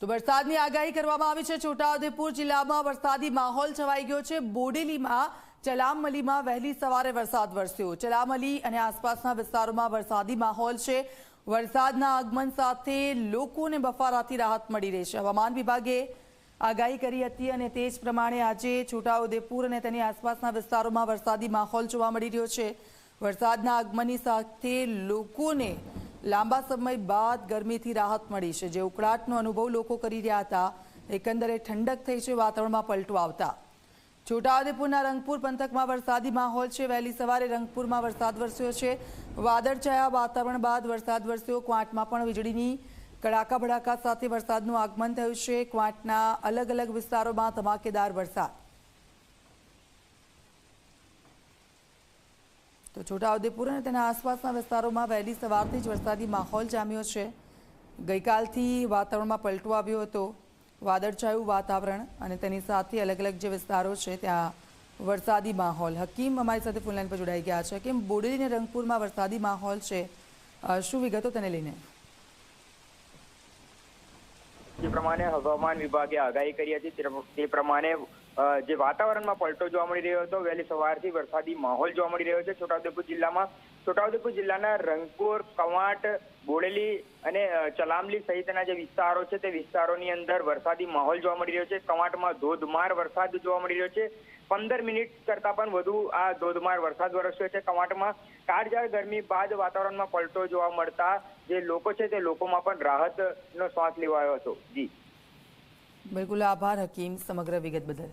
તો વરસાદની આગાહી કરવામાં આવી છે. છોટાઉદેપુર જિલ્લામાં વરસાદી માહોલ છવાઈ ગયો છે. બોડેલીમાં, ચલામલીમાં વહેલી સવારે વરસાદ વરસ્યો. ચલામલી અને આસપાસના વિસ્તારોમાં વરસાદી માહોલ છે. વરસાદના આગમન સાથે લોકોને બફારાથી રાહત મળી રહી છે. હવામાન વિભાગે આગાહી કરી હતી અને તે જ પ્રમાણે આજે છોટાઉદેપુર અને તેની આસપાસના વિસ્તારોમાં વરસાદી માહોલ જોવા મળી રહ્યો છે. વરસાદના આગમનની સાથે લોકોને લાંબા સમય બાદ ગરમીથી રાહત મળી છે. જે ઉકળાટનો અનુભવ લોકો કરી રહ્યા હતા. એકંદરે ઠંડક થઈ છે, વાતાવરણમાં પલટો આવતા. છોટાઉદેપુરના રંગપુર પંથકમાં વરસાદી માહોલ છે. વહેલી સવારે રંગપુરમાં વરસાદ વરસ્યો છે. વાદળછાયા વાતાવરણ બાદ વરસાદ વરસ્યો. ક્વાંટમાં પણ વીજળીની કડાકા ભડાકા સાથે વરસાદનું આગમન થયું છે. ક્વાંટના અલગ અલગ વિસ્તારોમાં ધમાકેદાર વરસાદ. તો છોટાઉદેપુર અને તેના આસપાસના વિસ્તારોમાં વહેલી સવારથી જ વરસાદી માહોલ જામ્યો છે. ગઈકાલથી વાતાવરણમાં પલટો આવ્યો હતો. વાદળછાયું વાતાવરણ અને તેની સાથે અલગ અલગ જે વિસ્તારો છે, ત્યાં વરસાદી માહોલ. હકીમ અમારી સાથે ફોનલાઈન પર જોડાઈ ગયા છે. હકીમ બોડેલી અને રંગપુરમાં વરસાદી માહોલ છે? શું વિગતો તેને લઈને? જે પ્રમાણે હવામાન વિભાગે આગાહી કરી હતી તે- પ્રમાણે જે વાતાવરણમાં પલટો જોવા મળી રહ્યો હતો, વહેલી સવારથી વરસાદી માહોલ જોવા મળી રહ્યો છે છોટાઉદેપુર જિલ્લામાં. છોટાઉદેપુર જિલ્લાના રંગપુર, કવાંટ, બોડેલી અને ચલામલી સહિતના જે વિસ્તારો છે તે વિસ્તારોની અંદર વરસાદી માહોલ જોવા મળી રહ્યો છે. કવાંટમાં ધોધમાર વરસાદ જોવા મળી રહ્યો છે. પંદર મિનિટ કરતા પણ વધુ આ ધોધમાર વરસાદ વરસ્યો છે. કવાંટમાં કાળઝાળ ગરમી બાદ વાતાવરણમાં પલટો જોવા મળતા જે લોકો છે તે લોકોમાં પણ રાહતનો શ્વાસ લેવાયો હતો. જી. બિલકુલ આભાર હકીમ સમગ્ર વિગત બદલ.